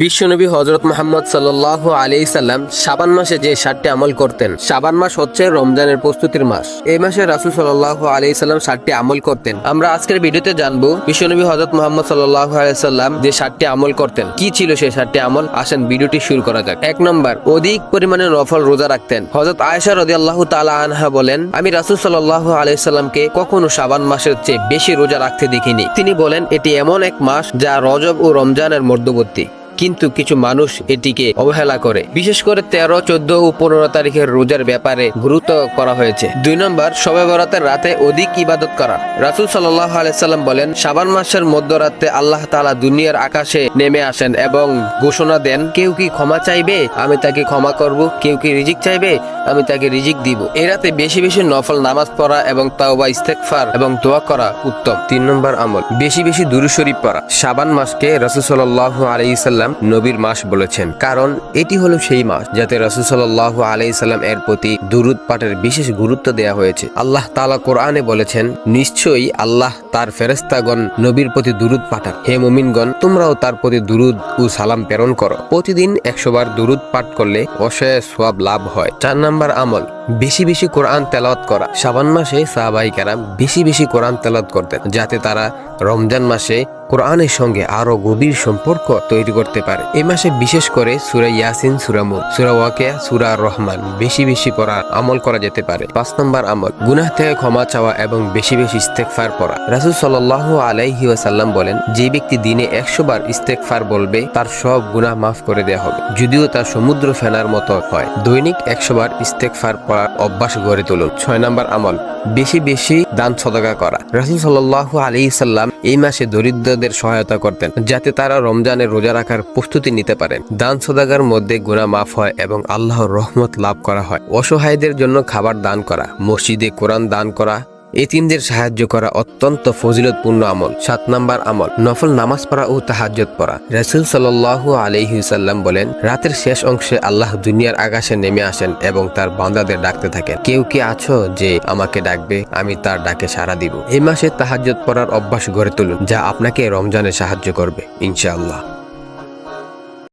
বিশ্বনবী হজরত মোহাম্মদ সাল্লাহ আলি সাল্লাম সাবান মাসে যে ষাটটি আমল করতেন সাবান মাস হচ্ছে রমজানের প্রস্তুতির মাস। এই মাসে রাসুল সাল্লাহ আলি সাল্লাম ষাটটি আমল করতেন। আমরা আজকের ভিডিওতে জানব বিশ্বনবী হজরত মোহাম্মদ সাল্লাহ সাল্লাম যে ষাটটি আমল করতেন, কি ছিল সেই ষাটটি আমল? আসেন ভিডিওটি শুরু করা যাক। এক নম্বর, অধিক পরিমাণে নফল রোজা রাখতেন। হজরত আয়েশা রদি আল্লাহ তালা আনহা বলেন, আমি রাসুল সাল্লাহ আলাইসাল্লামকে কখনো সাবান মাসের চেয়ে বেশি রোজা রাখতে দেখিনি। তিনি বলেন, এটি এমন এক মাস যা রজব ও রমজানের মধ্যবর্তী। কিন্তু কিছু মানুষ এটিকে অবহেলা করে। বিশেষ করে তেরো, চোদ্দ ও পনেরো তারিখের রোজার ব্যাপারে গুরুত্ব করা হয়েছে। দুই নম্বর সবে বরাতের রাতে অধিক ইবাদত করা। রাসুল সাল্লাহ আলাইসাল্লাম বলেন সাবান মাসের মধ্যরাতে আল্লাহ তালা দুনিয়ার আকাশে নেমে আসেন এবং ঘোষণা দেন, কেউ কি ক্ষমা চাইবে? আমি তাকে ক্ষমা করব। কেউ কি রিজিক চাইবে? আমি তাকে রিজিক দিব। এই রাতে বেশি বেশি নফল নামাজ পড়া এবং তাওবা ইস্তেকফার এবং দোয়া করা উত্তম। তিন নম্বর আমল, বেশি বেশি দুরু শরীফ পড়া। সাবান মাসকে রাসুল সাল্লাহ আলাইসাল্লাম নবীর মাস বলেছেন। কারণ এটি হলো সেই মাস যাতে রাসুল সাল্লাহ আলাইসাল্লাম এর প্রতি দুরুদ পাঠের বিশেষ গুরুত্ব দেয়া হয়েছে। আল্লাহ তালা কোরআনে বলেছেন, নিশ্চয়ই আল্লাহ তার ফেরেস্তাগণ নবীর প্রতি দুরুদ পাঠান। হে মুমিনগণ, তোমরাও তার প্রতি দুরুদ ও সালাম প্রেরণ করো। প্রতিদিন একশোবার দুরুদ পাঠ করলে অসহায় সোয়াব লাভ হয়। চার নাম্বার আমল বেশি বেশি কোরআন তেলাওয়াত করা। সাবান মাসে সাহাবাই কেরাম বেশি বেশি কোরআন তেলাওয়াত করতেন, যাতে তারা রমজান মাসে কোরআনের সঙ্গে আরও গভীর সম্পর্ক তৈরি করতে পারে। এই মাসে বিশেষ করে সুরা ইয়াসিন, সুরা মুদ, সুরা ওয়াকিয়া, সুরা রহমান বেশি বেশি পড়া, আমল করা যেতে পারে। পাঁচ নম্বর আমল, গুনাহ থেকে ক্ষমা চাওয়া এবং বেশি বেশি ইস্তেকফার পড়া। রাসুল সাল্লাহ আলাইহি ওয়াসাল্লাম বলেন, যে ব্যক্তি দিনে একশো বার ইস্তেকফার বলবে, তার সব গুনাহ মাফ করে দেওয়া হবে। যদিও তা সমুদ্র ফেনার মতো হয়। দৈনিক একশো বার ইস্তেকফার পড়ার অভ্যাস গড়ে তুলুন ছয় নম্বর আমল, বেশি বেশি দান সদকা করা। রাসুল সাল্লাহ আলী সাল্লাম এই মাসে দরিদ্রদের সহায়তা করতেন, যাতে তারা রমজানের রোজা রাখার প্রস্তুতি নিতে পারেন। দান সদাগার মধ্যে গুণা মাফ হয় এবং আল্লাহর রহমত লাভ করা হয়। অসহায়দের জন্য খাবার দান করা, মসজিদে কোরআন দান করা এতিমদের সাহায্য করা অত্যন্ত ফজিলতপূর্ণ আমল। সাত নাম্বার আমল, নফল নামাজ পড়া ও তাহাজ্জত পড়া। রাসূল সাল্লাল্লাহু আলাইহি সাল্লাম বলেন, রাতের শেষ অংশে আল্লাহ দুনিয়ার আকাশে নেমে আসেন এবং তার বান্দাদের ডাকতে থাকেন। কেউ কি আছো যে আমাকে ডাকবে? আমি তার ডাকে সাড়া দিব। এই মাসে তাহাজ্জত পড়ার অভ্যাস গড়ে তুলুন, যা আপনাকে রমজানে সাহায্য করবে, ইনশাআল্লাহ।